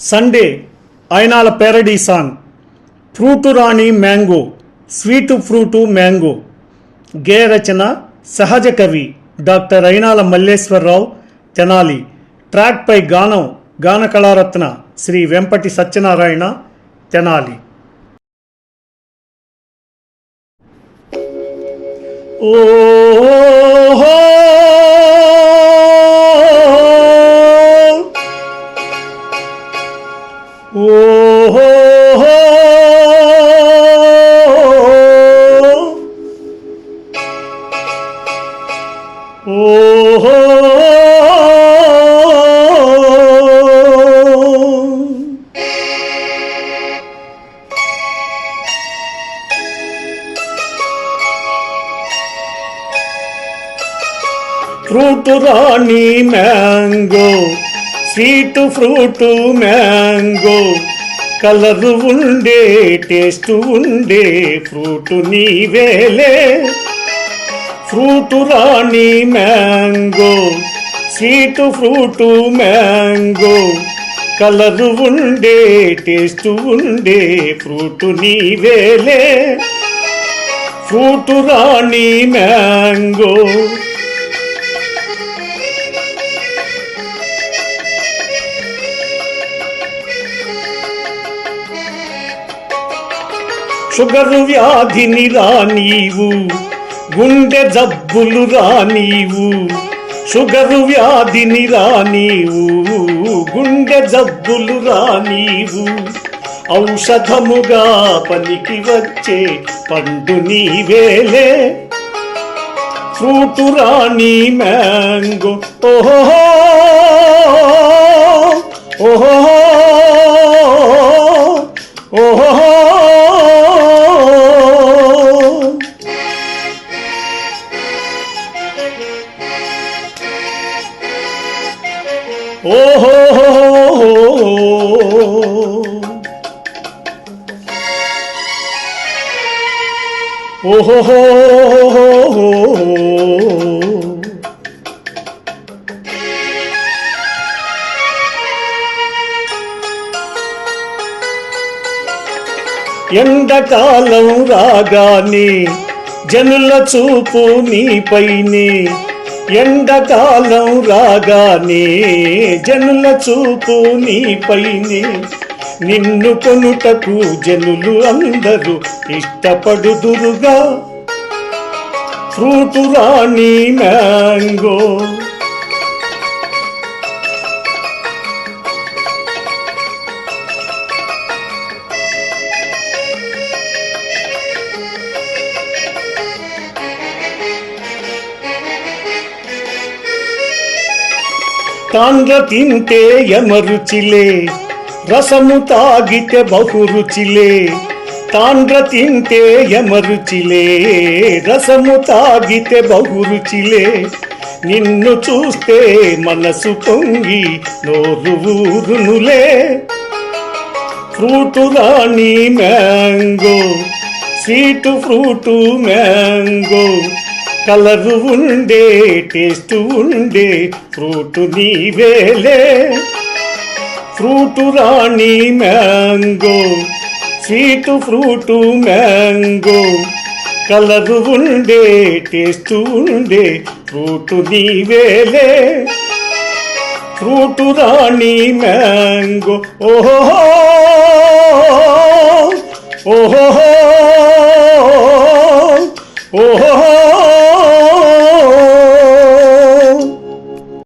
Sunday Ayinala parody song. Fruit రాణి mango sweet fruit mango. గే రచన సహజ కవి డాక్టర్ అయినాల మల్లేశ్వరరావు తెనాలి. ట్రాక్పై గానం గాన కళారత్న శ్రీ వెంపటి సత్యనారాయణ తెనాలి. ఓహో ఫ్రూట్ రాణి mango sweet fruit mango. Colour ఉండే టేస్ట్ ఉండే ఫ్రూట్ నీవేలే ఫ్రూట్ రాణి mango sweet fruit mango. Colour ఉండే టేస్ట్ ఉండే ఫ్రూట్ నీవేలే ఫ్రూట్ రాణి మ్యాంగో. షుగరు వ్యాధిని రానీవు గుండె జబ్బులు రానీవు. షుగరు వ్యాధిని రానీవు గుండె జబ్బులు రానీవు. ఔషధముగా పనికి వచ్చే పండు నీవేలే. ఫ్రూటు రాణి మ్యాంగో. ఓహో ఓహో ఓహో ఓహో ఓహో ఎండకాలం రాగానే జనుల చూపు నీపైనే ఎండకాలం రాగానే జనుల చూపు నీపైనే నిన్ను కొనుటకు జనులు అందరూ ఇష్టపడుదురుగా. ఫ్రూటు రాణి మ్యాంగో తాండ్ర తింటే ఎమరుచిలే రసము తాగితే బహురుచిలే. తాండ్ర తింటే ఎమరుచిలే రసము తాగితే బహురుచిలే. నిన్ను చూస్తే మనసు పొంగి నోరు ఊరునులే. ఫ్రూటు రాణి mango sweet fruit mango colour ఉండే టేస్ట్ ఉండే ఫ్రూట్ నీవేలే ఫ్రూట్ రాణి mango sweet fruit mango. Colour ఉండే టేస్ట్ ఉండే ఫ్రూట్ నీవేలే ఫ్రూట్ రాణి మ్యాంగో ఓహో ఓహో ఓహో.